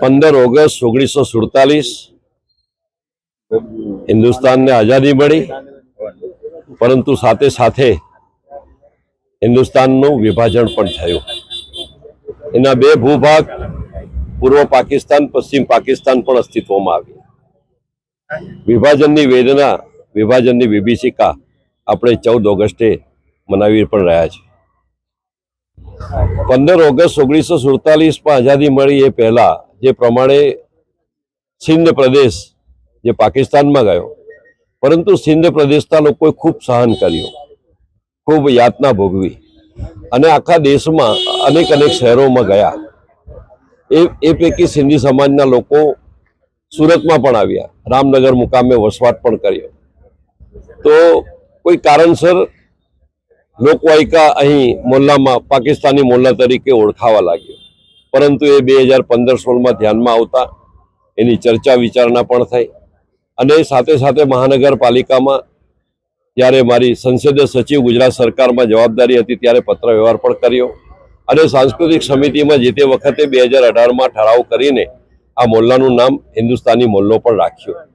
પંદર ઓગસ્ટ ઓગણીસો સુડતાલીસ હિન્દુસ્તાનને આઝાદી મળી. પરંતુ સાથે સાથે હિન્દુસ્તાનનું વિભાજન પણ થયું. એના બે ભૂભાગ પૂર્વ પાકિસ્તાન, પશ્ચિમ પાકિસ્તાન પણ અસ્તિત્વમાં આવ્યા. વિભાજનની વેદના, વિભાજનની વિભીષિકા આપણે ચૌદ ઓગસ્ટે મનાવી પણ રહ્યા છીએ. પંદર ઓગસ્ટ ઓગણીસો સુડતાલીસમાં આઝાદી મળી એ પહેલા જે પ્રમાણે સિંધ પ્રદેશ જે પાકિસ્તાનમાં ગયો, પરંતુ સિંધ પ્રદેશના લોકોએ ખૂબ સહન કર્યું, ખૂબ યાતના ભોગવી અને આખા દેશમાં અનેક અનેક શહેરોમાં ગયા. એ એ પૈકી સિંધી સમાજના લોકો સુરતમાં પણ આવ્યા, રામનગર મુકામે વસવાટ પણ કર્યો. તો કોઈ કારણસર લોકવાયકા અહીં મોલ્લામાં, પાકિસ્તાની મોલ્લા તરીકે ઓળખાવા લાગ્યો. પરંતુ એ બે હજાર પંદર સોળમાં ધ્યાનમાં આવતા એની ચર્ચા વિચારણા પણ થઈ. અને સાથે સાથે મહાનગરપાલિકામાં જ્યારે મારી સંસદીય સચિવ ગુજરાત સરકારમાં જવાબદારી હતી ત્યારે પત્ર વ્યવહાર પણ કર્યો. અને સાંસ્કૃતિક સમિતિમાં જે તે વખતે બે હજાર અઢારમાં ઠરાવ કરીને આ મોલ્લાનું નામ હિન્દુસ્તાની મોલ્લો પણ રાખ્યો.